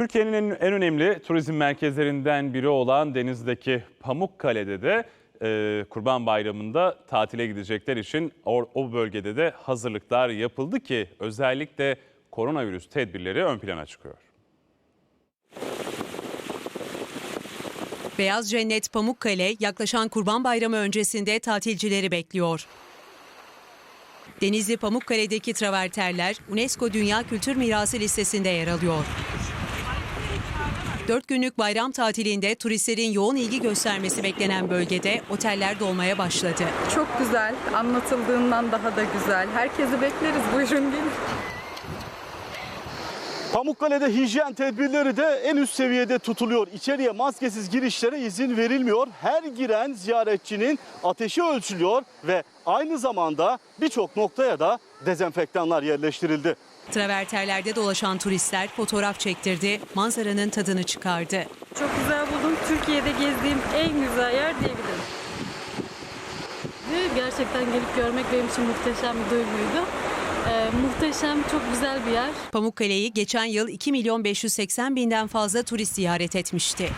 Türkiye'nin en, önemli turizm merkezlerinden biri olan denizdeki Pamukkale'de de e, Kurban Bayramı'nda tatile gidecekler için o, o bölgede de hazırlıklar yapıldı ki özellikle koronavirüs tedbirleri ön plana çıkıyor. Beyaz Cennet Pamukkale yaklaşan Kurban Bayramı öncesinde tatilcileri bekliyor. Denizli Pamukkale'deki traverterler UNESCO Dünya Kültür Mirası listesinde yer alıyor. Dört günlük bayram tatilinde turistlerin yoğun ilgi göstermesi beklenen bölgede oteller dolmaya başladı. Çok güzel, anlatıldığından daha da güzel. Herkesi bekleriz, buyurun gelin. Pamukkale'de hijyen tedbirleri de en üst seviyede tutuluyor. İçeriye maskesiz girişlere izin verilmiyor. Her giren ziyaretçinin ateşi ölçülüyor ve aynı zamanda birçok noktaya da dezenfektanlar yerleştirildi. Traverterlerde dolaşan turistler fotoğraf çektirdi, manzaranın tadını çıkardı. Çok güzel buldum. Türkiye'de gezdiğim en güzel yer diyebilirim. Ve gerçekten gelip görmek benim için muhteşem bir duyguydu. Ee, muhteşem, çok güzel bir yer. Pamukkale'yi geçen yıl 2 milyon 580 binden fazla turist ziyaret etmişti.